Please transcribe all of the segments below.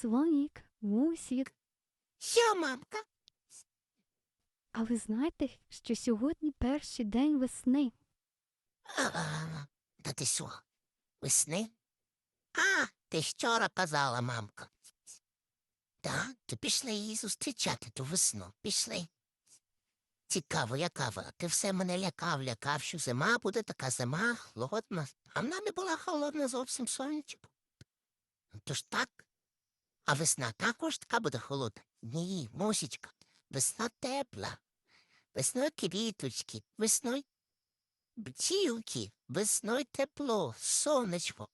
Слонік, мусік. Що, мамка? А ви знаєте, що сьогодні перший день весни? А, та ти що? Весни? А, ти вчора казала, мамка. Так, то пішли її зустрічати ту весну. Пішли. Цікаво, яка вона. Ти все мене лякав, лякав, що зима буде така зима, холодна. А вона не була холодна зовсім сонечко. Ну, То ж так. А весна також така буде холодна. Ні, мусічка. Весна тепла. Весною квіточки, весною бджілки, весною тепло, сонечко.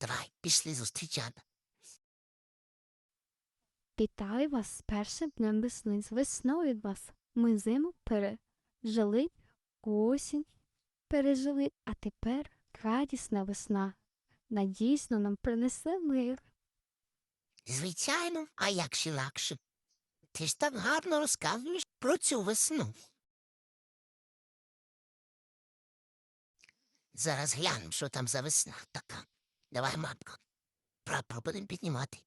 Давай, пішли зустрічати. Вітаю вас з першим днем весни, з весною вас. Ми зиму пережили, осінь пережили, а тепер радісна весна. Надійсно нам принесе мир. Звичайно, а як ще лакше? Ти ж так гарно розказуєш про цю весну. Зараз глянемо, що там за весна така. Давай, мамка. Прапор будемо піднімати.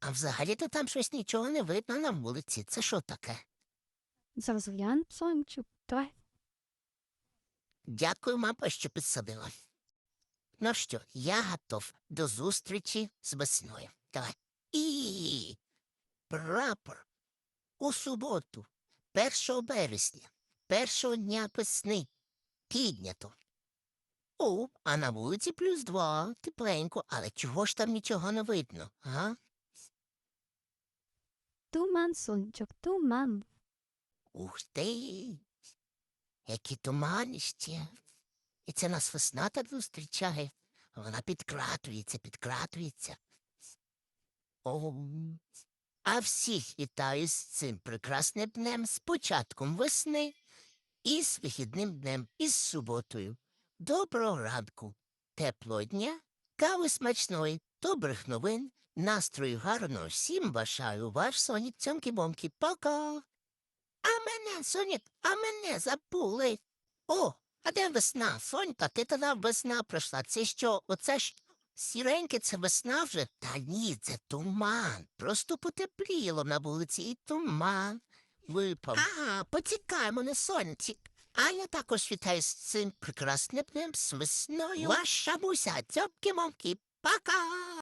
А взагалі-то там щось нічого не видно на вулиці. Це що таке? Зараз глянь, сонечку, давай. Дякую, мама, що підсадила. Ну що, я готов до зустрічі з весною. Давай. І прапор у суботу, 1 березня, першого дня весни, піднято. О, а на вулиці плюс два, тепленько, але чого ж там нічого не видно, га? Туман, сонечок, туман. Ух ти! Які туманище. І це нас весна так зустрічає. Вона підкратується, підкратується. О, а всіх вітаю з цим прекрасним днем, з початком весни і з вихідним днем, і з суботою. Доброго ранку, теплого дня, кави смачної, добрих новин, настрою гарного всім бажаю ваш сонік цьомкі-бомкі. Пока! А мене, Сонік, а мене забули. О, а де весна? Сонька, ти тоді весна пройшла. Це що, оце ж сіреньке це весна вже? Та ні, це туман. Просто потепліло на вулиці і туман випав. Ага, поцікаємо на сонці. А я також вітаю з цим прекрасним днем, з весною. Ваша муся, цьопки-момки, пока!